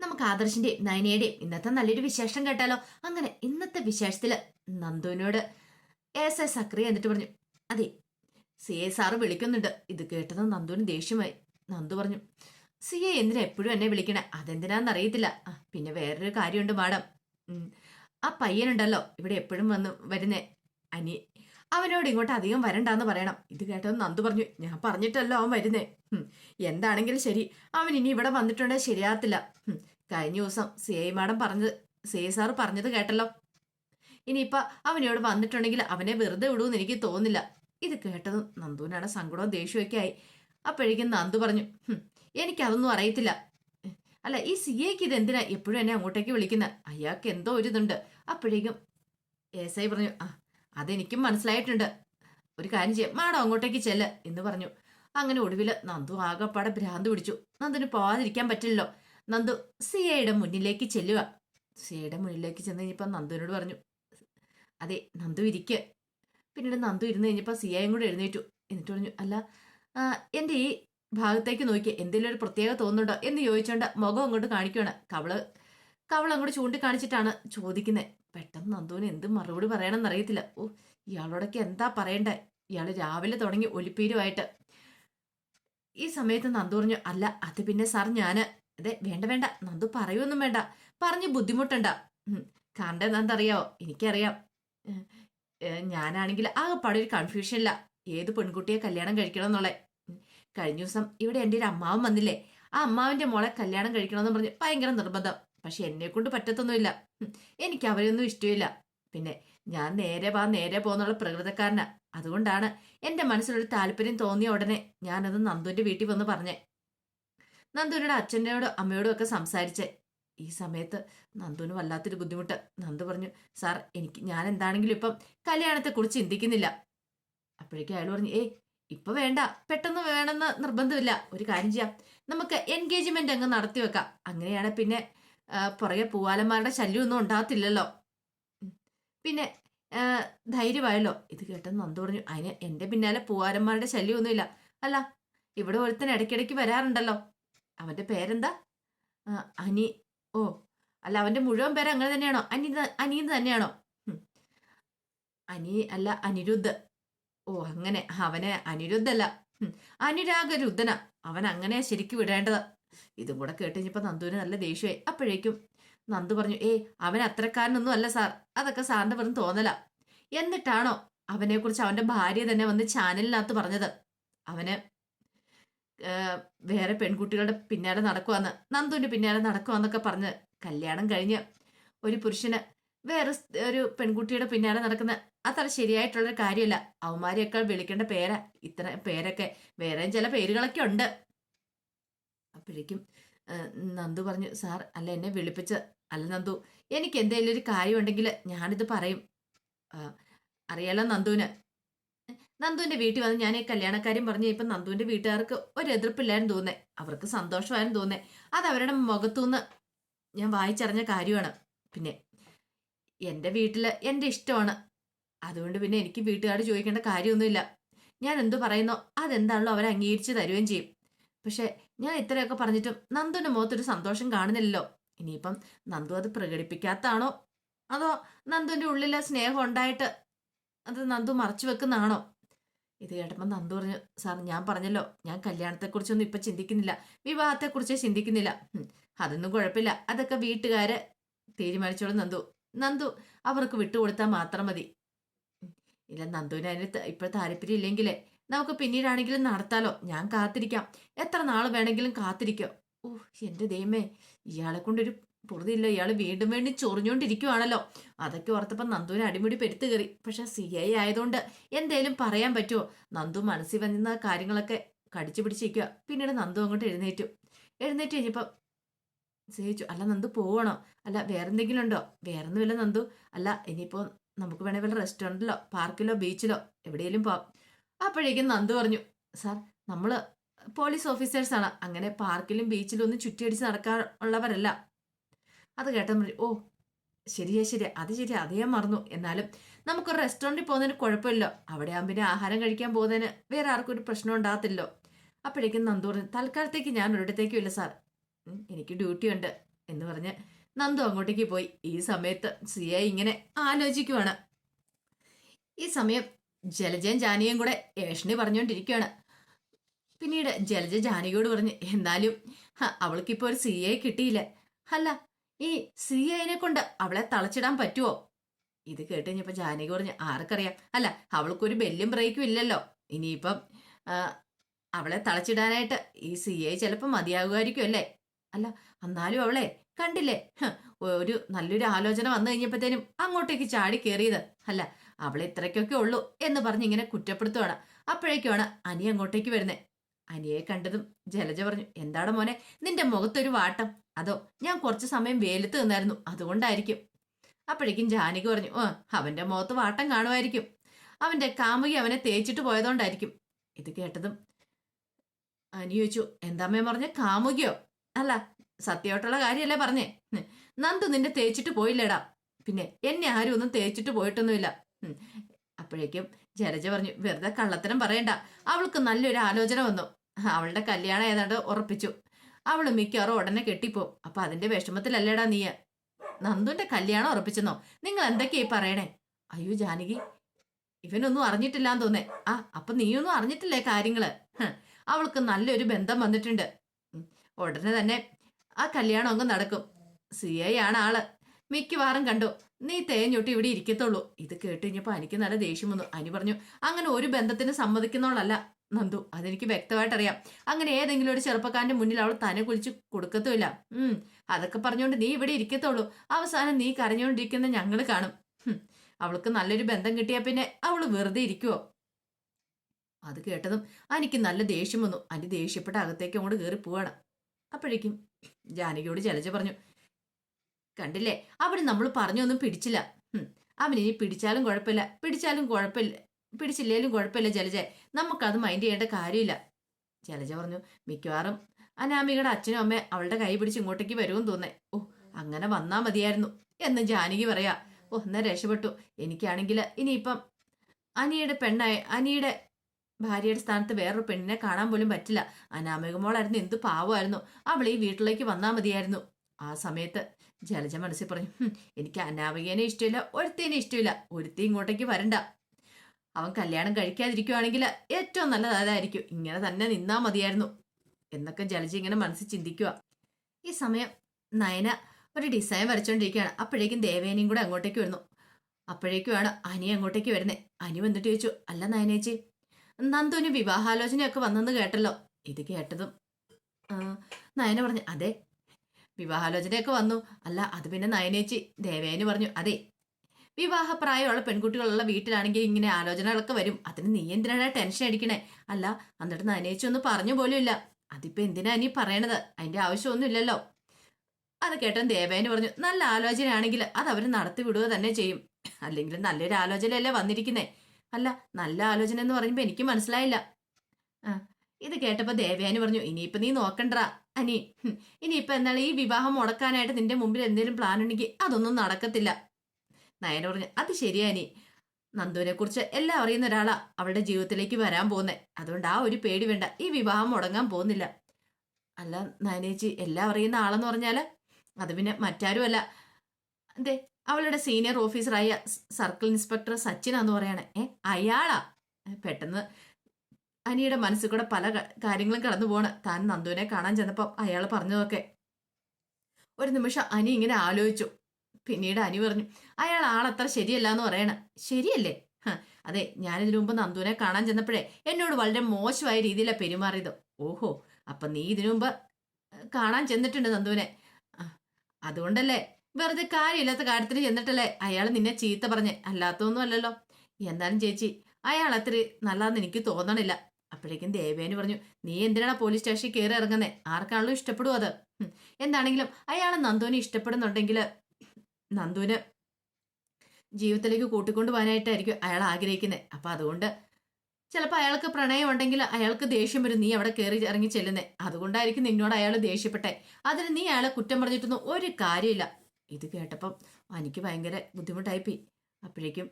നമുക്ക് ആദർശിന്റെയും നയനയുടെയും ഇന്നത്തെ നല്ലൊരു വിശേഷം കേട്ടാലോ? അങ്ങനെ ഇന്നത്തെ വിശേഷത്തിൽ നന്ദുവിനോട് എസ് എസ് സക്രിയ എന്നിട്ട് പറഞ്ഞു അതെ സി എ സാറ് വിളിക്കുന്നുണ്ട്. ഇത് കേട്ടത് നന്ദുവിന് ദേഷ്യമായി. നന്ദു പറഞ്ഞു സി എ എന്തിനാ എപ്പോഴും എന്നെ വിളിക്കണേ? അതെന്തിനാന്ന് അറിയത്തില്ല. പിന്നെ വേറൊരു കാര്യമുണ്ട് മാഡം. ആ പയ്യനുണ്ടല്ലോ ഇവിടെ എപ്പോഴും വന്ന് വരുന്നേ. അനി അവനോട് ഇങ്ങോട്ട് അധികം വരണ്ടാന്ന് പറയണം. ഇത് കേട്ടത് നന്ദു പറഞ്ഞു ഞാൻ പറഞ്ഞിട്ടല്ലോ അവൻ വരുന്നേ. എന്താണെങ്കിലും ശരി. അവൻ ഇനി ഇവിടെ വന്നിട്ടുണ്ടെങ്കിൽ ശരിയാകത്തില്ല. കഴിഞ്ഞ ദിവസം സി ഐ മാഡം പറഞ്ഞത് സി ഐ സാറ് പറഞ്ഞത് കേട്ടല്ലോ. ഇനിയിപ്പോൾ അവനിവിടെ വന്നിട്ടുണ്ടെങ്കിൽ അവനെ വെറുതെ വിടുമെന്ന് എനിക്ക് തോന്നില്ല ഇത് കേട്ടത് നന്ദുവിനാണ് സങ്കടവും ദേഷ്യമൊക്കെ ആയി. അപ്പോഴേക്കും നന്ദു പറഞ്ഞു എനിക്കതൊന്നും അറിയത്തില്ല. അല്ല ഈ സി എക്ക് ഇത് എന്തിനാ എപ്പോഴും എന്നെ അങ്ങോട്ടേക്ക് വിളിക്കുന്നത് അയാൾക്ക് എന്തോ ഒരു ഇതുണ്ട്. അപ്പോഴേക്കും എസ് ഐ പറഞ്ഞു ആ അതെനിക്കും മനസ്സിലായിട്ടുണ്ട്. ഒരു കാര്യം ചെയ്യാം. മാഡം അങ്ങോട്ടേക്ക് ചെല്ല് എന്ന് പറഞ്ഞു. അങ്ങനെ ഒടുവിൽ നന്ദു ആകെപ്പാടെ ഭ്രാന്ത് പിടിച്ചു. നന്ദുന് പോവാതിരിക്കാൻ പറ്റില്ലല്ലോ. നന്ദു സിയയുടെ മുന്നിലേക്ക് ചെല്ലുക. സിയയുടെ മുന്നിലേക്ക് ചെന്ന് കഴിഞ്ഞപ്പോൾ നന്ദുവിനോട് പറഞ്ഞു അതെ നന്ദു ഇരിക്ക. പിന്നീട് നന്ദു ഇരുന്ന് കഴിഞ്ഞപ്പോൾ സിയയും കൂടെ എഴുന്നേറ്റു. എന്നിട്ട് പറഞ്ഞു അല്ല എന്റെ ഈ ഭാഗത്തേക്ക് നോക്കി എന്തെങ്കിലും ഒരു പ്രത്യേകത തോന്നുന്നുണ്ടോ? എന്ന് ചോദിച്ചോണ്ട് മുഖം അങ്ങോട്ട് കാണിക്കുകയാണ് കവൾ കവൾ അങ്ങോട്ട് ചൂണ്ടിക്കാണിച്ചിട്ടാണ് ചോദിക്കുന്നത് പെട്ടെന്ന് നന്ദുവിന് എന്ത് മറുപടി പറയണമെന്ന് അറിയത്തില്ല ഓ ഇയാളോടൊക്കെ എന്താ പറയണ്ടേ? ഇയാൾ രാവിലെ തുടങ്ങി ഒലിപ്പീരുമായിട്ട് ഈ സമയത്ത് നന്ദു പറഞ്ഞു അല്ല അത് പിന്നെ സാർ ഞാൻ. അതെ വേണ്ട വേണ്ട. നന്ദു പറയൊന്നും വേണ്ട. പറഞ്ഞ് ബുദ്ധിമുട്ടണ്ട. കാരണം എന്താണെന്നറിയാവോ എനിക്കറിയാം. ഞാനാണെങ്കിൽ ആകെപ്പാടെ കൺഫ്യൂഷൻ ഇല്ല ഏത് പെൺകുട്ടിയെ കല്യാണം കഴിക്കണം എന്നുള്ള കഴിഞ്ഞ ദിവസം ഇവിടെ എന്റെ ഒരു അമ്മാവൻ വന്നില്ലേ? ആ അമ്മാവിന്റെ മോളെ കല്യാണം കഴിക്കണമെന്ന് പറഞ്ഞ് ഭയങ്കര നിർബന്ധം. പക്ഷെ എന്നെ കൊണ്ട് പറ്റത്തൊന്നുമില്ല. എനിക്ക് അവരെയൊന്നും ഇഷ്ടമില്ല. പിന്നെ ഞാൻ നേരെ വാ നേരെ പോകുന്നുള്ള പ്രകൃതക്കാരനാ. അതുകൊണ്ടാണ് എന്റെ മനസ്സിലൊരു താല്പര്യം തോന്നിയ ഉടനെ ഞാനത് നന്ദുവിന്റെ വീട്ടിൽ വന്ന് പറഞ്ഞേ. നന്ദുവിനോട് അച്ഛനോടും അമ്മയോടും ഒക്കെ സംസാരിച്ചേ ഈ സമയത്ത് നന്ദുവിന് വല്ലാത്തൊരു ബുദ്ധിമുട്ട്. നന്ദു പറഞ്ഞു സാർ എനിക്ക് ഞാൻ എന്താണെങ്കിലും ഇപ്പം കല്യാണത്തെക്കുറിച്ച് ചിന്തിക്കുന്നില്ല. അപ്പോഴേക്കും അയാൾ പറഞ്ഞു ഏയ് ഇപ്പൊ വേണ്ട. പെട്ടെന്ന് വേണമെന്ന് നിർബന്ധമില്ല. ഒരു കാര്യം ചെയ്യാം. നമുക്ക് എൻഗേജ്മെന്റ് അങ്ങ് നടത്തി വെക്കാം. അങ്ങനെയാണ് പിന്നെ പുറകെ പൂവാലന്മാരുടെ ശല്യമൊന്നും ഉണ്ടാകത്തില്ലല്ലോ. പിന്നെ ധൈര്യമായല്ലോ. ഇത് കേട്ടെന്ന് നന്ദു പറഞ്ഞു അതിന് എന്റെ പിന്നാലെ പൂവാലന്മാരുടെ ശല്യമൊന്നുമില്ല. അല്ല ഇവിടെ ഒരുത്തൻ ഇടയ്ക്കിടയ്ക്ക് വരാറുണ്ടല്ലോ. അവന്റെ പേരെന്താ? അനി ഓ അല്ല അവന്റെ മുഴുവൻ പേര് അങ്ങനെ തന്നെയാണോ? അനി അനിയെന്ന് തന്നെയാണോ? അനി അല്ല അനിരുദ്ധ. ഓ അങ്ങനെ അവനെ അനിരുദ്ധല്ല. അനുരാഗ രുദ്ധന. അവൻ അങ്ങനെ ശരിക്കും വിടേണ്ടത്. ഇതും കൂടെ കേട്ട് നന്ദുവിന് നല്ല ദേഷ്യമായി. അപ്പോഴേക്കും നന്ദു പറഞ്ഞു ഏ അവൻ അത്രക്കാരനൊന്നും അല്ല സാർ. അതൊക്കെ സാറിന്റെ വെറും തോന്നല. എന്നിട്ടാണോ അവനെക്കുറിച്ച് അവന്റെ ഭാര്യ തന്നെ വന്ന് ചാനലിനകത്ത് പറഞ്ഞത്? അവന് വേറെ പെൺകുട്ടികളുടെ പിന്നാലെ നടക്കുവാന്ന് നന്ദുവിന്റെ പിന്നാലെ നടക്കുവാന്നൊക്കെ പറഞ്ഞ് കല്യാണം കഴിഞ്ഞ് ഒരു പുരുഷന് വേറെ ഒരു പെൺകുട്ടിയുടെ പിന്നാലെ നടക്കുന്ന അത്ര ശരിയായിട്ടുള്ള കാര്യമല്ല അവന്മാരെയൊക്കെ വിളിക്കേണ്ട പേരാ. ഇത്ര പേരൊക്കെ വേറെയും ചില പേരുകളൊക്കെ ഉണ്ട്. അപ്പോഴേക്കും നന്ദു പറഞ്ഞു സാർ അല്ല എന്നെ വിളിപ്പിച്ച് അല്ല നന്ദു എനിക്ക് എന്തെങ്കിലും ഒരു കാര്യമുണ്ടെങ്കിൽ ഞാനിത് പറയും. അറിയാലോ നന്ദുവിന്? നന്ദുവിന്റെ വീട്ടിൽ വന്ന് ഞാൻ ഈ കല്യാണക്കാര്യം പറഞ്ഞു ഇപ്പം നന്ദുവിന്റെ വീട്ടുകാർക്ക് ഒരു എതിർപ്പില്ലായിരുന്നു തോന്നേ അവർക്ക് സന്തോഷമായിരുന്നു തോന്നേ അത് അവരുടെ മുഖത്തുനിന്ന് ഞാൻ വായിച്ചറിഞ്ഞ കാര്യമാണ്. പിന്നെ എന്റെ വീട്ടിൽ എന്റെ ഇഷ്ടമാണ്. അതുകൊണ്ട് പിന്നെ എനിക്ക് വീട്ടുകാർ ചോദിക്കേണ്ട കാര്യമൊന്നുമില്ല. ഞാൻ എന്തു പറയുന്നോ അതെന്താണല്ലോ അവരെ അംഗീകരിച്ച് തരുകയും ചെയ്യും. പക്ഷേ ഞാൻ ഇത്രയൊക്കെ പറഞ്ഞിട്ടും നന്ദുവിന്റെ മുഖത്തൊരു സന്തോഷം കാണുന്നില്ലല്ലോ. ഇനിയിപ്പം നന്ദു അത് പ്രകടിപ്പിക്കാത്താണോ? അതോ നന്ദുവിന്റെ ഉള്ളിലെ സ്നേഹം ഉണ്ടായിട്ട് അത് നന്ദു മറച്ചു വെക്കുന്നതാണോ? ഇത് കേട്ടപ്പോൾ നന്ദു പറഞ്ഞു സാർ ഞാൻ പറഞ്ഞല്ലോ ഞാൻ കല്യാണത്തെക്കുറിച്ചൊന്നും ഇപ്പം ചിന്തിക്കുന്നില്ല. വിവാഹത്തെക്കുറിച്ച് ചിന്തിക്കുന്നില്ല. അതൊന്നും കുഴപ്പമില്ല. അതൊക്കെ വീട്ടുകാരെ തീരുമാനിച്ചോളൂ നന്ദു. നന്ദു അവർക്ക് വിട്ടുകൊടുത്താൽ മാത്രം മതി. ഇല്ല നന്ദുവിന് അതിന് ഇപ്പോൾ താല്പര്യം ഇല്ലെങ്കിലേ നമുക്ക് പിന്നീടാണെങ്കിലും നടത്താലോ? ഞാൻ കാത്തിരിക്കാം. എത്ര നാൾ വേണമെങ്കിലും കാത്തിരിക്കാം? ഓ എന്റെ ദൈവമേ ഇയാളെ കൊണ്ടൊരു പൊറുതിയില്ല. ഇയാൾ വീണ്ടും വേണ്ടി ചൊറിഞ്ഞോണ്ടിരിക്കുവാണല്ലോ. അതൊക്കെ ഓർത്തപ്പോൾ നന്ദുവിന് അടിമുടി പെരുത്തു കയറി. പക്ഷെ സി ഐ ആയതുകൊണ്ട് എന്തേലും പറയാൻ പറ്റുമോ നന്ദു മനസ്സിൽ വന്നിരുന്ന കാര്യങ്ങളൊക്കെ കടിച്ചു പിടിച്ചിരിക്കുക പിന്നീട് നന്ദു അങ്ങോട്ട് എഴുന്നേറ്റു. എഴുന്നേറ്റ് കഴിഞ്ഞപ്പോൾ സ്നേഹിച്ചു അല്ല നന്ദു പോവണോ? അല്ല വേറെ എന്തെങ്കിലും ഉണ്ടോ? വേറെ ഒന്നുമില്ല നന്ദു. അല്ല ഇനിയിപ്പോൾ നമുക്ക് വേണേൽ വല്ല റെസ്റ്റോറന്റിലോ പാർക്കിലോ ബീച്ചിലോ എവിടെയെങ്കിലും പോവാം. അപ്പോഴേക്കും നന്ദു പറഞ്ഞു സാർ നമ്മൾ പോലീസ് ഓഫീസേഴ്സാണ്. അങ്ങനെ പാർക്കിലും ബീച്ചിലും ഒന്നും ചുറ്റിയടിച്ച് നടക്കാനുള്ളവരല്ല അത് കേട്ടാൽ മതി ഓ ശരിയാ ശരിയാ അത് ശരിയാ അത് ഞാൻ മറന്നു. എന്നാലും നമുക്കൊരു റെസ്റ്റോറന്റിൽ പോകുന്നതിന് കുഴപ്പമില്ല അവിടെ ആകുമ്പോൾ പിന്നെ ആഹാരം കഴിക്കാൻ പോകുന്നതിന് വേറെ ആർക്കും ഒരു പ്രശ്നം ഉണ്ടാകത്തില്ലോ അപ്പോഴേക്കും നന്ദു പറഞ്ഞു തൽക്കാലത്തേക്ക് ഞാൻ ഒരിടത്തേക്കും ഇല്ല സാർ എനിക്ക് ഡ്യൂട്ടി ഉണ്ട് എന്ന് പറഞ്ഞ് നന്ദു അങ്ങോട്ടേക്ക് പോയി. ഈ സമയത്ത് സിയ ഇങ്ങനെ ആലോചിക്കുവാണ്. ഈ സമയം ജലജയും ജാനിയും കൂടെ ഏഷണി പറഞ്ഞുകൊണ്ടിരിക്കുകയാണ് പിന്നീട് ജലജ ജാനിയോട് പറഞ്ഞ് എന്നാലും അവൾക്കിപ്പോൾ അവൾക്കിപ്പോ ഒരു സി ഐ കിട്ടിയില്ല. അല്ല ഈ സി കൊണ്ട് അവളെ തളച്ചിടാൻ പറ്റുമോ ഇത് കേട്ട് കഴിഞ്ഞപ്പോ ജാനകി പറഞ്ഞു ആർക്കറിയാം. അല്ല അവൾക്കൊരു ബെല്ലും ബ്രേക്കും ഇല്ലല്ലോ. ഇനിയിപ്പം അവളെ തളച്ചിടാനായിട്ട് ഈ സി ഐ ചിലപ്പോൾ മതിയാകുമായിരിക്കും അല്ലേ? അല്ല എന്നാലും അവളെ കണ്ടില്ലേ? ഒരു നല്ലൊരു ആലോചന വന്നു കഴിഞ്ഞപ്പോഴത്തേനും അങ്ങോട്ടേക്ക് ചാടി കയറിയത് അല്ല അവളെ ഇത്രയ്ക്കൊക്കെ ഉള്ളൂ എന്ന് പറഞ്ഞ് ഇങ്ങനെ കുറ്റപ്പെടുത്തുവാണ്. അപ്പോഴേക്കുമാണ് അനി അങ്ങോട്ടേക്ക് വരുന്നത് അനിയെ കണ്ടതും ജലജ പറഞ്ഞു എന്താണ് മോനെ നിന്റെ മുഖത്തൊരു വാട്ടം. അതോ ഞാൻ കുറച്ച് സമയം വെയിലത്ത് നിന്നായിരുന്നു അതുകൊണ്ടായിരിക്കും. അപ്പോഴേക്കും ജാനകി പറഞ്ഞു ഓ അവന്റെ മുഖത്ത് വാട്ടം കാണുമായിരിക്കും. അവന്റെ കാമുകി അവനെ തേച്ചിട്ട് പോയതുകൊണ്ടായിരിക്കും. ഇത് കേട്ടതും അനി ചോദിച്ചു എന്താമ്മേ പറഞ്ഞ കാമുകിയോ? അല്ല സത്യമായിട്ടുള്ള കാര്യമല്ലേ പറഞ്ഞേ. നന്ദു നിന്നെ തേച്ചിട്ട് പോയില്ലേടാ. പിന്നെ എന്നെ ആരും ഒന്നും തേച്ചിട്ട് പോയിട്ടൊന്നുമില്ല. അപ്പോഴേക്കും ജലജ പറഞ്ഞു വെറുതെ കള്ളത്തരം പറയണ്ട. അവൾക്ക് നല്ലൊരു ആലോചന വന്നു. അവളുടെ കല്യാണം ഏതാണ്ട് ഉറപ്പിച്ചു. അവൾ മിക്കവാറും ഉടനെ കെട്ടിപ്പോ അപ്പൊ അതിന്റെ വിഷമത്തിലല്ലേടാ നീ? നന്ദുന്റെ കല്യാണം ഉറപ്പിച്ചെന്നോ? നിങ്ങൾ എന്തൊക്കെയായി പറയണേ? അയ്യോ ജാനകി ഇവനൊന്നും അറിഞ്ഞിട്ടില്ലാന്ന് തോന്നേ. ആ അപ്പൊ നീയൊന്നും അറിഞ്ഞിട്ടില്ലേ കാര്യങ്ങൾ? അവൾക്ക് നല്ലൊരു ബന്ധം വന്നിട്ടുണ്ട്. ഉടനെ തന്നെ ആ കല്യാണം അങ്ങ് നടക്കും. സി ഐ ആണ് ആൾ. മിക്കവാറും കണ്ടു. നീ തേഞ്ഞൊട്ടി ഇവിടെ ഇരിക്കത്തുള്ളൂ. ഇത് കേട്ട് കഴിഞ്ഞപ്പോ എനിക്ക് നല്ല ദേഷ്യം വന്നു. അനി പറഞ്ഞു അങ്ങനെ ഒരു ബന്ധത്തിന് സമ്മതിക്കുന്നവളല്ല. നന്ദു അതെനിക്ക് വ്യക്തമായിട്ടറിയാം. അങ്ങനെ ഏതെങ്കിലും ഒരു ചെറുപ്പക്കാരന്റെ മുന്നിൽ അവൾ തന്നെ കുളിച്ച് കൊടുക്കത്തുമില്ല. ഉം അതൊക്കെ പറഞ്ഞുകൊണ്ട് നീ ഇവിടെ ഇരിക്കത്തുള്ളൂ. അവസാനം നീ കരഞ്ഞുകൊണ്ടിരിക്കുന്ന ഞങ്ങൾ കാണും. അവൾക്ക് നല്ലൊരു ബന്ധം കിട്ടിയാ പിന്നെ അവൾ വെറുതെ ഇരിക്കുവോ? അത് കേട്ടതും എനിക്ക് നല്ല ദേഷ്യം വന്നു. അനി ദേഷ്യപ്പെട്ട അകത്തേക്ക് അങ്ങോട്ട് കയറി പോവാണ്. അപ്പോഴേക്കും ജാനകിയോട് ജലജ പറഞ്ഞു കണ്ടില്ലേ? അവിടെ നമ്മൾ പറഞ്ഞൊന്നും പിടിച്ചില്ല. അവൻ ഇനി പിടിച്ചാലും കുഴപ്പമില്ല. പിടിച്ചാലും കുഴപ്പമില്ല. പിടിച്ചില്ലേലും കുഴപ്പമില്ല ജലജ. നമുക്കത് മൈൻഡ് ചെയ്യേണ്ട കാര്യമില്ല. ജലജ പറഞ്ഞു മിക്കവാറും അനാമികയുടെ അച്ഛനും അമ്മയും അവളുടെ കൈ പിടിച്ച് ഇങ്ങോട്ടേക്ക് വരുമെന്ന് തോന്നേ ഓ അങ്ങനെ വന്നാ മതിയായിരുന്നു. എന്ന് ജാനകി പറയാ. ഓ എന്നാ രക്ഷപ്പെട്ടു. എനിക്കാണെങ്കിൽ ഇനിയിപ്പം അനിയുടെ പെണ്ണായ അനിയുടെ ഭാര്യയുടെ സ്ഥാനത്ത് വേറൊരു പെണ്ണിനെ കാണാൻ പോലും പറ്റില്ല. അനാമിക മോളായിരുന്നു എന്ത് പാവമായിരുന്നു. അവൾ ഈ വീട്ടിലേക്ക് വന്നാൽ മതിയായിരുന്നു. ആ സമയത്ത് ജലജ മനസ്സിൽ പറഞ്ഞു എനിക്ക് അനാമികേനെ ഇഷ്ടമില്ല ഒരുത്തേനെ ഇഷ്ടമില്ല ഒരുത്തി ഇങ്ങോട്ടേക്ക് വരണ്ട. അവൻ കല്യാണം കഴിക്കാതിരിക്കുവാണെങ്കിൽ ഏറ്റവും നല്ലത് അതായിരിക്കും ഇങ്ങനെ തന്നെ നിന്നാ മതിയായിരുന്നു. എന്നൊക്കെ ജലജ ഇങ്ങനെ മനസ്സിൽ ചിന്തിക്കുക ഈ സമയം നയന ഒരു ഡിസൈൻ വരച്ചുകൊണ്ടിരിക്കുകയാണ് അപ്പോഴേക്കും ദേവേനയും കൂടെ അങ്ങോട്ടേക്ക് വരുന്നു. അപ്പോഴേക്കുമാണ് അനി അങ്ങോട്ടേക്ക് വരുന്നത് അനി വന്നിട്ട് ചോദിച്ചു അല്ല നയനേച്ചി നന്ദുവിന് വിവാഹാലോചനയൊക്കെ വന്നെന്ന് കേട്ടല്ലോ. ഇത് കേട്ടതും നയന പറഞ്ഞു അതെ വിവാഹാലോചനയൊക്കെ വന്നു. അല്ല അത് പിന്നെ നയനേച്ചി ദേവേന് പറഞ്ഞു അതെ വിവാഹപ്രായമുള്ള പെൺകുട്ടികളുള്ള വീട്ടിലാണെങ്കിൽ ഇങ്ങനെ ആലോചനകളൊക്കെ വരും. അതിന് നീ എന്തിനാണ് ടെൻഷൻ അടിക്കണേ? അല്ല എന്നിട്ട് നനേച്ചി ഒന്നും പറഞ്ഞു പോലും ഇല്ല. അതിപ്പോ എന്തിനാ നീ പറയണത്? അതിന്റെ ആവശ്യമൊന്നുമില്ലല്ലോ അത് കേട്ടൻ ദേവേന് പറഞ്ഞു നല്ല ആലോചനയാണെങ്കിൽ അത് അവർ നടത്തി വിടുക തന്നെ ചെയ്യും. അല്ലെങ്കിൽ നല്ലൊരു ആലോചനയല്ലേ വന്നിരിക്കുന്നേ? അല്ല നല്ല ആലോചന എന്ന് പറയുമ്പോൾ എനിക്ക് മനസ്സിലായില്ല. ഇത് കേട്ടപ്പോ ദേവേന് പറഞ്ഞു ഇനിയിപ്പൊ നീ നോക്കണ്ട. അനി ഹും, ഇനിയിപ്പൊ എന്നാൽ ഈ വിവാഹം മുടക്കാനായിട്ട് നിന്റെ മുമ്പിൽ എന്തെങ്കിലും പ്ലാൻ ഉണ്ടെങ്കിൽ അതൊന്നും നടക്കത്തില്ല. നയന പറഞ്ഞു അത് ശരിയാ അനി. നന്ദുവിനെ കുറിച്ച് എല്ലാം അറിയുന്ന ഒരാളാ അവളുടെ ജീവിതത്തിലേക്ക് വരാൻ പോകുന്നേ. അതുകൊണ്ട് ആ ഒരു പേടി വേണ്ട. ഈ വിവാഹം മുടങ്ങാൻ പോകുന്നില്ല. അല്ല നയനേച്ചി എല്ലാം അറിയുന്ന ആളെന്ന് പറഞ്ഞാൽ അത് പിന്നെ മറ്റാരുമല്ല. അതെ അവളുടെ സീനിയർ ഓഫീസറായ സർക്കിൾ ഇൻസ്പെക്ടർ സച്ചിനാന്ന് പറയണേ. ഏ അയാളാ. പെട്ടെന്ന് അനിയുടെ മനസ്സിൽ കൂടെ പല കാര്യങ്ങളും കടന്നു പോണ്. താൻ നന്ദുവിനെ കാണാൻ ചെന്നപ്പം അയാൾ പറഞ്ഞതൊക്കെ. ഒരു നിമിഷം അനി ഇങ്ങനെ ആലോചിച്ചു. പിന്നീട് അനി പറഞ്ഞു അയാൾ ആളത്ര ശരിയല്ല എന്ന് പറയണ. ശരിയല്ലേ? അതെ ഞാനിതിനു മുമ്പ് നന്ദുവിനെ കാണാൻ ചെന്നപ്പോഴേ എന്നോട് വളരെ മോശമായ രീതിയിലാണ് പെരുമാറിയത്. ഓഹോ അപ്പൊ നീ ഇതിനു മുമ്പ് കാണാൻ ചെന്നിട്ടുണ്ട് നന്ദുവിനെ. അതുകൊണ്ടല്ലേ? വെറുതെ കാര്യമില്ലാത്ത കാര്യത്തിന് ചെന്നിട്ടല്ലേ അയാൾ നിന്നെ ചീത്ത പറഞ്ഞേ? അല്ലാത്തൊന്നും അല്ലല്ലോ. എന്തായാലും ചേച്ചി അയാൾ അത്ര നല്ലതെന്ന് എനിക്ക് തോന്നണില്ല. അപ്പോഴേക്കും ദേവേന് പറഞ്ഞു നീ എന്തിനാണ് പോലീസ് സ്റ്റേഷനിൽ കയറി ഇറങ്ങുന്നത് ആർക്കാണല്ലോ ഇഷ്ടപ്പെടും അത്? എന്താണെങ്കിലും അയാൾ നന്ദുവിനെ ഇഷ്ടപ്പെടുന്നുണ്ടെങ്കിൽ നന്ദുവിന് ജീവിതത്തിലേക്ക് കൂട്ടിക്കൊണ്ടു പോകാനായിട്ടായിരിക്കും അയാൾ ആഗ്രഹിക്കുന്നത് അപ്പം അതുകൊണ്ട് ചിലപ്പോൾ അയാൾക്ക് പ്രണയം ഉണ്ടെങ്കിൽ അയാൾക്ക് ദേഷ്യം വരും നീ അവിടെ കയറി ഇറങ്ങി ചെല്ലുന്നേ. അതുകൊണ്ടായിരിക്കും നിന്നോട് അയാൾ ദേഷ്യപ്പെട്ടെ. അതിന് നീ അയാളെ കുറ്റം പറഞ്ഞിട്ടൊന്നും ഒരു കാര്യമില്ല. ഇത് കേട്ടപ്പം എനിക്ക് ഭയങ്കര ബുദ്ധിമുട്ടായിപ്പോയി. അപ്പോഴേക്കും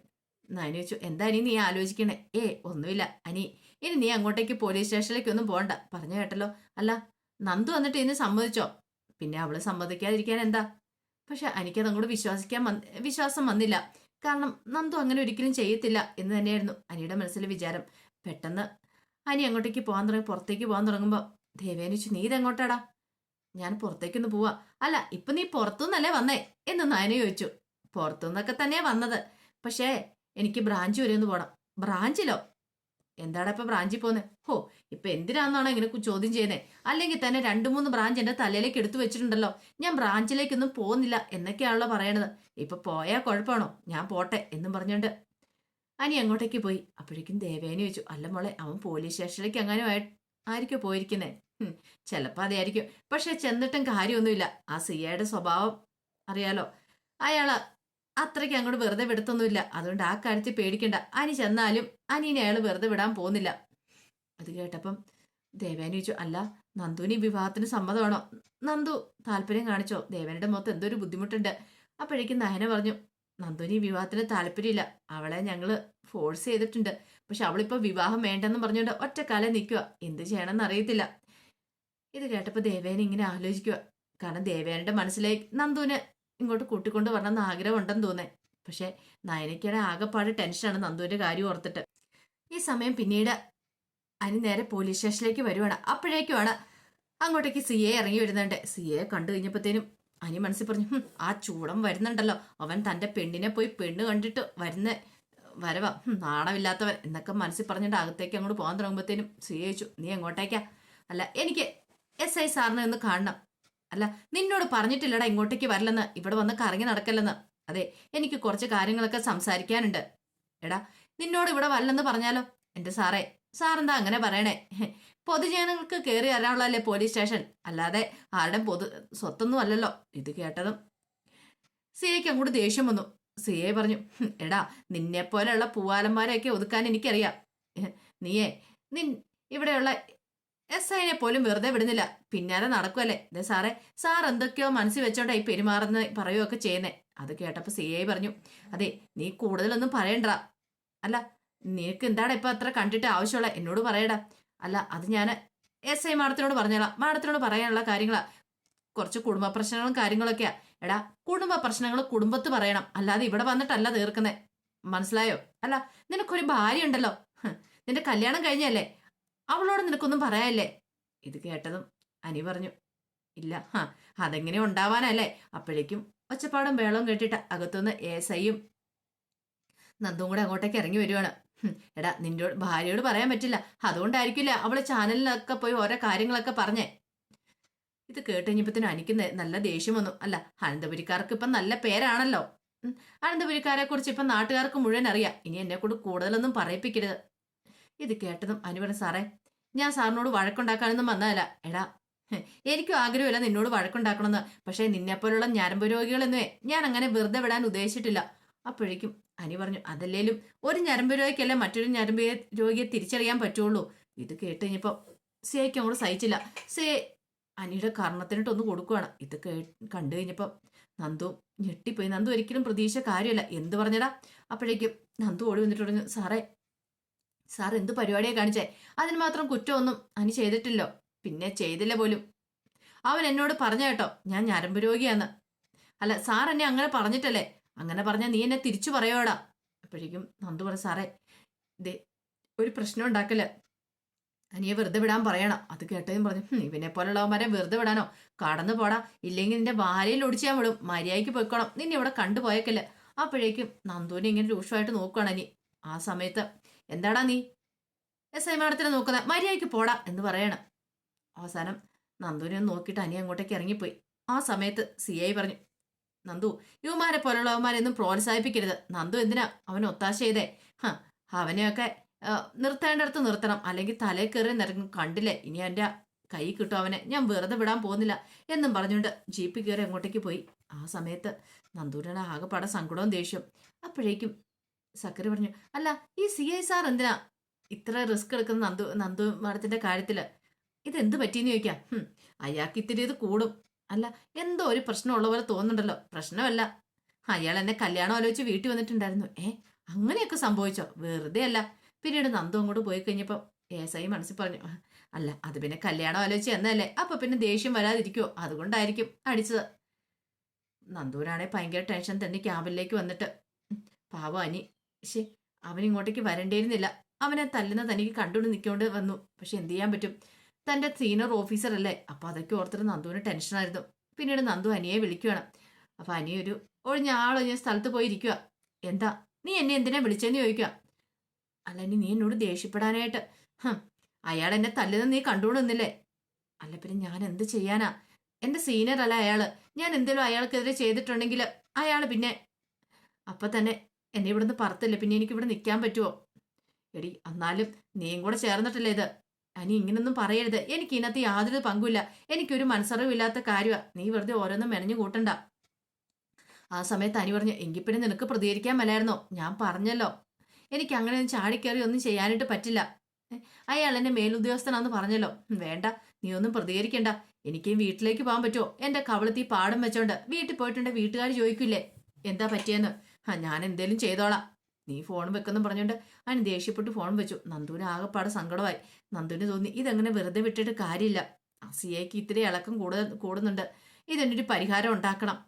നയനി വെച്ചു എന്താ ഇനി നീ ആലോചിക്കണേ? ഏ ഒന്നുമില്ല അനി ഇനി നീ അങ്ങോട്ടേക്ക് പോലീസ് സ്റ്റേഷനിലേക്ക് ഒന്നും പോകണ്ട പറഞ്ഞു കേട്ടല്ലോ. അല്ല നന്ദു വന്നിട്ട് ഇന്ന് സമ്മതിച്ചോ? പിന്നെ അവൾ സമ്മതിക്കാതിരിക്കാൻ എന്താ? പക്ഷെ എനിക്കത് അങ്ങോട്ട് വിശ്വസിക്കാൻ വിശ്വാസം വന്നില്ല. കാരണം നന്ദു അങ്ങനെ ഒരിക്കലും ചെയ്യത്തില്ല. എന്ന് തന്നെയായിരുന്നു അനിയുടെ മനസ്സിലെ വിചാരം. പെട്ടെന്ന് അനി അങ്ങോട്ടേക്ക് പോകാൻ തുടങ്ങി പുറത്തേക്ക് പോകാൻ തുടങ്ങുമ്പോൾ ദേവേനിച്ചു നീ ഇതെങ്ങോട്ടാടാ ഞാൻ പുറത്തേക്കൊന്ന് പോവാ. അല്ല ഇപ്പൊ നീ പുറത്തുനിന്നല്ലേ വന്നേ? എന്ന് നയന ചോദിച്ചു. പുറത്തുനിന്നൊക്കെ തന്നെയാ വന്നത്. പക്ഷേ എനിക്ക് ബ്രാഞ്ച് വരെ ഒന്ന് പോണം. ബ്രാഞ്ചിലോ? എന്താടാ ഇപ്പൊ ബ്രാഞ്ചിൽ പോന്നെ ഹോ ഇപ്പൊ എന്തിനാന്നാണോ ഇങ്ങനെ ചോദ്യം ചെയ്യുന്നത് അല്ലെങ്കിൽ തന്നെ രണ്ടു മൂന്ന് ബ്രാഞ്ച് എന്റെ തലയിലേക്ക് എടുത്തു വെച്ചിട്ടുണ്ടല്ലോ. ഞാൻ ബ്രാഞ്ചിലേക്കൊന്നും പോകുന്നില്ല എന്നൊക്കെയാണല്ലോ പറയണത്. ഇപ്പൊ പോയാൽ കുഴപ്പമാണോ? ഞാൻ പോട്ടെ എന്നും പറഞ്ഞോണ്ട്. അനി അങ്ങോട്ടേക്ക് പോയി. അപ്പോഴേക്കും ദേവേനെ ചോദിച്ചു അല്ല മോളെ അവൻ പോലീസ് സ്റ്റേഷനിലേക്ക് അങ്ങനെ ആയിരിക്കും പോയിരിക്കുന്നേ? ചിലപ്പോൾ ചിലപ്പോ അതായിരിക്കും. പക്ഷെ ചെന്നിട്ടും കാര്യമൊന്നുമില്ല. ആ സിയയുടെ സ്വഭാവം അറിയാലോ. അയാൾ അത്രയ്ക്ക് അങ്ങോട്ട് വെറുതെ വിടത്തൊന്നുമില്ല. അതുകൊണ്ട് ആ കാര്യത്തിൽ പേടിക്കണ്ട. അനി ചെന്നാലും അനീനെ അയാൾ വെറുതെ വിടാൻ പോകുന്നില്ല. അത് കേട്ടപ്പം ദേവാനി ചോദിച്ചു അല്ല നന്ദുവിന് വിവാഹത്തിന് സമ്മതമാണോ? നന്ദു താല്പര്യം കാണിച്ചോ. ദേവേനയുടെ മുഖത്ത് എന്തോ ഒരു ബുദ്ധിമുട്ടുണ്ട്. അപ്പോഴേക്കും നയന പറഞ്ഞു നന്ദുവിന് വിവാഹത്തിന് താല്പര്യമില്ല. അവളെ ഞങ്ങൾ ഫോഴ്സ് ചെയ്തിട്ടുണ്ട്. പക്ഷെ അവളിപ്പോൾ വിവാഹം വേണ്ടെന്ന് പറഞ്ഞുകൊണ്ട് ഒറ്റക്കാലം നിൽക്കുക എന്ത് ചെയ്യണമെന്ന് അറിയത്തില്ല. ഇത് കേട്ടപ്പോൾ ദേവേന ഇങ്ങനെ ആലോചിക്കുക കാരണം ദേവേനയുടെ മനസ്സിലേക്ക് നന്ദുവിനെ ഇങ്ങോട്ട് കൂട്ടിക്കൊണ്ട് വരണമെന്ന് ആഗ്രഹം ഉണ്ടെന്ന് തോന്നേ. പക്ഷെ നയനയ്ക്കാണ് ആകെപ്പാട് ടെൻഷനാണ് നന്ദുവിന്റെ കാര്യം ഓർത്തിട്ട്. ഈ സമയം പിന്നീട് അനി നേരെ പോലീസ് സ്റ്റേഷനിലേക്ക് വരുവാണ്. അപ്പോഴേക്കുമാണ് അങ്ങോട്ടേക്ക് സി എ ഇറങ്ങി വരുന്നുണ്ട്. സി എ കണ്ടു കഴിഞ്ഞപ്പോഴത്തേനും അനി മനസ്സിൽ പറഞ്ഞു ആ ചൂടം വരുന്നുണ്ടല്ലോ. അവൻ തന്റെ പെണ്ണിനെ പോയി പെണ്ണ് കണ്ടിട്ട് വരുന്ന വരവാ. നാണമില്ലാത്തവൻ. എന്നൊക്കെ മനസ്സിൽ പറഞ്ഞിട്ട് അകത്തേക്ക് അങ്ങോട്ട് പോകാൻ തുടങ്ങുമ്പോഴത്തേനും സി ചോദിച്ചു നീ എങ്ങോട്ടേക്കാ? അല്ല എനിക്ക് എസ് ഐ സാറിനെ ഒന്ന് കാണണം. അല്ല നിന്നോട് പറഞ്ഞിട്ടില്ലടാ ഇങ്ങോട്ടേക്ക് വരില്ലെന്ന്. ഇവിടെ വന്ന് കറങ്ങി നടക്കല്ലെന്ന്. അതെ എനിക്ക് കുറച്ച് കാര്യങ്ങളൊക്കെ സംസാരിക്കാനുണ്ട്. എടാ നിന്നോട് ഇവിടെ വല്ലെന്ന് പറഞ്ഞാലോ? എന്റെ സാറേ സാറെന്താ അങ്ങനെ പറയണേ? പൊതുജനങ്ങൾക്ക് കയറി വരാനുള്ളതല്ലേ പോലീസ് സ്റ്റേഷൻ? അല്ലാതെ ആരുടെ പൊതു സ്വത്തൊന്നും അല്ലല്ലോ ഇത് കേട്ടതും. സി എക്ക് അങ്ങോട്ട് ദേഷ്യം വന്നു. സി എ പറഞ്ഞു എടാ നിന്നെ പോലെയുള്ള പൂവാലന്മാരെയൊക്കെ ഒതുക്കാൻ എനിക്കറിയാം. നീയേ നിൻ ഇവിടെയുള്ള എസ് ഐനെ പോലും വെറുതെ വിടുന്നില്ല. പിന്നാലെ നടക്കുമല്ലേ ദേ സാറേ സാർ എന്തൊക്കെയോ മനസ്സിൽ വെച്ചോണ്ടാ ഈ പെരുമാറുന്ന പറയുകയൊക്കെ ചെയ്യുന്നേ. അത് കേട്ടപ്പോ സി ഐ പറഞ്ഞു അതെ നീ കൂടുതലൊന്നും പറയണ്ട. അല്ല നിനക്ക് എന്താണ് ഇപ്പൊ അത്ര കണ്ടിട്ട് ആവശ്യമുള്ള? എന്നോട് പറയടാ. അല്ല അത് ഞാൻ എസ് ഐ മാഡത്തിനോട് പറഞ്ഞോളാം. മാഡത്തിനോട് പറയാനുള്ള കാര്യങ്ങളാ. കുറച്ച് കുടുംബ പ്രശ്നങ്ങളും കാര്യങ്ങളൊക്കെയാ. എടാ കുടുംബ പ്രശ്നങ്ങൾ കുടുംബത്ത് പറയണം. അല്ലാതെ ഇവിടെ വന്നിട്ടല്ല തീർക്കുന്നേ. മനസ്സിലായോ? അല്ല നിനക്കൊരു ഭാര്യ ഉണ്ടല്ലോ നിന്റെ കല്യാണം കഴിഞ്ഞല്ലേ? അവളോട് നിനക്കൊന്നും പറയാല്ലേ? ഇത് കേട്ടതും അനി പറഞ്ഞു ഇല്ല ഹാ അതെങ്ങനെ ഉണ്ടാവാനല്ലേ? അപ്പോഴേക്കും ഒച്ചപ്പാടും വേളവും കേട്ടിട്ട് അകത്തുനിന്ന് എസ് ഐയും നന്ദും കൂടെ അങ്ങോട്ടേക്ക് ഇറങ്ങി വരുവാണ്. എടാ നിന്റെ ഭാര്യയോട് പറയാൻ പറ്റില്ല. അതുകൊണ്ടായിരിക്കില്ല അവൾ ചാനലിലൊക്കെ പോയി ഓരോ കാര്യങ്ങളൊക്കെ പറഞ്ഞേ. ഇത് കേട്ട് അനിക്ക് നല്ല ദേഷ്യം വന്നു. അല്ല അനന്തപുരിക്കാർക്ക് ഇപ്പം നല്ല പേരാണല്ലോ. അനന്തപുരിക്കാരെ കുറിച്ച് ഇപ്പം നാട്ടുകാർക്ക് മുഴുവൻ അറിയാം. ഇനി എന്നെ കൊണ്ട് കൂടുതലൊന്നും പറയിപ്പിക്കരുത്. ഇത് കേട്ടതും അനുപറ സാറേ ഞാൻ സാറിനോട് വഴക്കുണ്ടാക്കാനൊന്നും വന്നതല്ല. എടാ എനിക്കും ആഗ്രഹമില്ല നിന്നോട് വഴക്കുണ്ടാക്കണമെന്ന്. പക്ഷേ നിന്നെപ്പോലുള്ള ഞരമ്പ് രോഗികളെന്നുവേ ഞാൻ അങ്ങനെ വെറുതെ വിടാൻ ഉദ്ദേശിച്ചിട്ടില്ല. അപ്പോഴേക്കും അനി പറഞ്ഞു അതല്ലേലും ഒരു ഞരമ്പ് രോഗിക്കല്ല മറ്റൊരു ഞരമ്പ് രോഗിയെ തിരിച്ചറിയാൻ പറ്റുള്ളൂ. ഇത് കേട്ട് കഴിഞ്ഞപ്പോ സിയയ്ക്ക് അങ്ങോട്ട് സഹിച്ചില്ല. സേ അനിയുടെ കർണത്തിനിട്ട് ഒന്ന് കൊടുക്കുവാണ്. ഇത് കേ കണ്ടു കഴിഞ്ഞപ്പോ നന്ദു ഞെട്ടിപ്പോയി. നന്ദു ഒരിക്കലും പ്രതീക്ഷ കാര്യമല്ല. എന്ത് പറഞ്ഞടാ? അപ്പോഴേക്കും നന്ദു ഓടി വന്നിട്ട് പറഞ്ഞു സാറേ സാർ എന്ത് പരിപാടിയാണ് കാണിച്ചേ? അതിന് മാത്രം കുറ്റമൊന്നും അനി ചെയ്തിട്ടില്ലോ. പിന്നെ ചെയ്തില്ല പോലും. അവൻ എന്നോട് പറഞ്ഞ കേട്ടോ ഞാൻ ഞരമ്പ് രോഗിയാന്ന്. അല്ല സാർ എന്നെ അങ്ങനെ പറഞ്ഞിട്ടല്ലേ? അങ്ങനെ പറഞ്ഞാൽ നീ എന്നെ തിരിച്ചു പറയോടാ. അപ്പോഴേക്കും നന്ദു പറ സാറേ ദേ ഒരു പ്രശ്നം ഉണ്ടാക്കൽ. അനിയെ വെറുതെ വിടാൻ പറയണം. അത് കേട്ടതും പറഞ്ഞു "ഹും, ഇവനെ പോലുള്ളവന്മാരെ വെറുതെ വിടാനോ? കടന്നു പോടാ. ഇല്ലെങ്കിൽ നിന്റെ ഭാര്യയിൽ ഒടിച്ച് വിടും. മര്യാദയ്ക്ക് പോയിക്കോണം. നിന്നെ ഇവിടെ കണ്ടുപോയേക്കല്ലേ അപ്പോഴേക്കും നന്ദുവിനെ ഇങ്ങനെ രൂക്ഷമായിട്ട് നോക്കുകയാണ് അനി. ആ സമയത്ത് എന്താടാ നീ? എസ് ഐ മാഡത്തിനെ നോക്കുന്ന മര്യാദയ്ക്ക് പോടാ എന്ന് പറയണം. അവസാനം നന്ദുവിനെ ഒന്ന് നോക്കിയിട്ട് അനി അങ്ങോട്ടേക്ക് ഇറങ്ങിപ്പോയി. ആ സമയത്ത് സി ഐ പറഞ്ഞു നന്ദു യുവമാരെ പോലുള്ളവന്മാരെയൊന്നും പ്രോത്സാഹിപ്പിക്കരുത്. നന്ദു എന്തിനാ അവൻ ഒത്താശ ചെയ്തേ? ഹ അവനെയൊക്കെ നിർത്തേണ്ടടുത്ത് നിർത്തണം. അല്ലെങ്കിൽ തലേ കയറി നിറങ്ങും കണ്ടില്ലേ? ഇനി എന്റെ കൈ കിട്ടും അവനെ. ഞാൻ വെറുതെ വിടാൻ പോകുന്നില്ല. എന്നും പറഞ്ഞുകൊണ്ട് ജീപ്പിൽ കയറി അങ്ങോട്ടേക്ക് പോയി. ആ സമയത്ത് നന്ദൂരുടെ ആകെപ്പാടെ സങ്കടവും ദേഷ്യം അപ്പോഴേക്കും സക്കറി പറഞ്ഞു അല്ല ഈ സി ഐ സാർ എന്തിനാ ഇത്ര റിസ്ക് എടുക്കുന്ന നന്ദു നന്ദു മാഡത്തിന്റെ കാര്യത്തിൽ? ഇതെന്ത് പറ്റിയെന്ന് ചോദിക്കാം. അയാൾക്ക് ഇത്തിരി ഇത് കൂടും. അല്ല എന്തോ ഒരു പ്രശ്നമുള്ള പോലെ തോന്നുന്നുണ്ടല്ലോ. പ്രശ്നമല്ല. അയാൾ എന്നെ കല്യാണം ആലോചിച്ച് വീട്ടിൽ വന്നിട്ടുണ്ടായിരുന്നു. ഏ അങ്ങനെയൊക്കെ സംഭവിച്ചോ? വെറുതെ അല്ല. പിന്നീട് നന്ദു അങ്ങോട്ട് പോയി കഴിഞ്ഞപ്പോൾ ഐ മനസ്സിൽ പറഞ്ഞു അല്ല അത് പിന്നെ കല്യാണം ആലോചിച്ച് എന്നല്ലേ? അപ്പൊ പിന്നെ ദേഷ്യം വരാതിരിക്കുമോ അതുകൊണ്ടായിരിക്കും അടിച്ചത്. നന്ദൂരാണെ ഭയങ്കര ടെൻഷൻ തന്നെ ക്യാബിലേക്ക് വന്നിട്ട്. പാവം അനി. ശേ അവൻ ഇങ്ങോട്ടേക്ക് വരണ്ടേരുന്നില്ല അവനെ തല്ലുന്ന തനിക്ക് കണ്ടുകൊണ്ട് നിൽക്കൊണ്ട് വന്നു. പക്ഷെ എന്ത് ചെയ്യാൻ പറ്റും? തന്റെ സീനിയർ ഓഫീസർ അല്ലേ? അപ്പോൾ അതൊക്കെ ഓർത്തിട്ട് നന്ദുവിന് ടെൻഷനായിരുന്നു പിന്നീട് നന്ദു അനിയെ വിളിക്കുകയാണ് അപ്പോൾ അനിയ ഒരു ഒഴിഞ്ഞ ആളൊഴിഞ്ഞ സ്ഥലത്ത് പോയിരിക്കുക എന്താ? നീ എന്നെ എന്തിനാ വിളിച്ചെന്ന് ചോദിക്കുക അല്ല ഇനി നീ എന്നോട് ദേഷ്യപ്പെടാനായിട്ട്. അയാൾ എന്നെ തല്ലുന്നത് നീ കണ്ടുകൊണ്ടുവന്നില്ലേ അല്ല പിന്നെ ഞാൻ എന്ത് ചെയ്യാനാ? എന്റെ സീനിയർ അല്ല അയാൾ. ഞാൻ എന്തെങ്കിലും അയാൾക്കെതിരെ ചെയ്തിട്ടുണ്ടെങ്കിൽ അയാൾ പിന്നെ അപ്പം തന്നെ എന്നെ ഇവിടുന്ന് പറത്തില്ല? പിന്നെ എനിക്ക് ഇവിടെ നിൽക്കാൻ പറ്റുമോ എടി എന്നാലും നീയും കൂടെ ചേർന്നിട്ടില്ലേ ഇത്. അനി ഇങ്ങനൊന്നും പറയരുത്. എനിക്ക് ഇതിനകത്ത് യാതൊരു പങ്കുമില്ല. എനിക്കൊരു മനസ്സറിവില്ലാത്ത കാര്യമാണ് നീ വെറുതെ ഓരോന്നും മെനഞ്ഞു കൂട്ടണ്ട. ആ സമയത്ത് അനി പറഞ്ഞു എങ്കിൽ പിന്നെ നിനക്ക് പ്രതികരിക്കാൻ ഞാൻ പറഞ്ഞല്ലോ. എനിക്ക് അങ്ങനെ ഒന്നും ചാടിക്കയറി ഒന്നും ചെയ്യാനായിട്ട് പറ്റില്ല. അയാൾ എന്നെ മേലുദ്യോഗസ്ഥനാന്ന് പറഞ്ഞല്ലോ. വേണ്ട. നീ ഒന്നും പ്രതികരിക്കണ്ട. എനിക്ക് വീട്ടിലേക്ക് പോകാൻ പറ്റുമോ എന്റെ കവളത്തി പാടം വെച്ചോണ്ട് വീട്ടിൽ പോയിട്ടുണ്ട്. വീട്ടുകാർ ചോദിക്കില്ലേ? എന്താ പറ്റിയെന്ന്? ആ ഞാൻ എന്തേലും ചെയ്തോളാം. നീ ഫോൺ വെക്കുന്നു പറഞ്ഞോണ്ട് അവന് ദേഷ്യപ്പെട്ട് ഫോൺ വെച്ചു. നന്ദുവിന് ആകെപ്പാട് സങ്കടമായി. നന്ദുവിന് തോന്നി ഇതങ്ങനെ വെറുതെ വിട്ടിട്ട് കാര്യമില്ല. സിയയ്ക്ക് ഇത്തിരി ഇളക്കം കൂടുതൽ കൂടുന്നുണ്ട്. ഇതിനൊരു പരിഹാരം ഉണ്ടാക്കണം.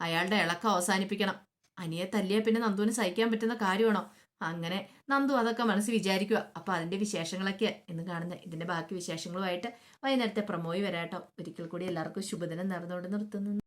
അയാളുടെ ഇളക്കം അവസാനിപ്പിക്കണം. അനിയെ തല്ലിയാൽ പിന്നെ നന്ദുവിന് സഹിക്കാൻ പറ്റുന്ന കാര്യമാണോ? അങ്ങനെ നന്ദു അതൊക്കെ മനസ്സിൽ വിചാരിക്കുക അപ്പൊ അതിന്റെ വിശേഷങ്ങളൊക്കെ എന്ന് കാണുന്ന. ഇതിന്റെ ബാക്കി വിശേഷങ്ങളുമായിട്ട് വൈകുന്നേരത്തെ പ്രമോയി വരാട്ടോ. ഒരിക്കൽ കൂടി എല്ലാവർക്കും ശുഭദിനം നടന്നുകൊണ്ട് നിർത്തുന്നു.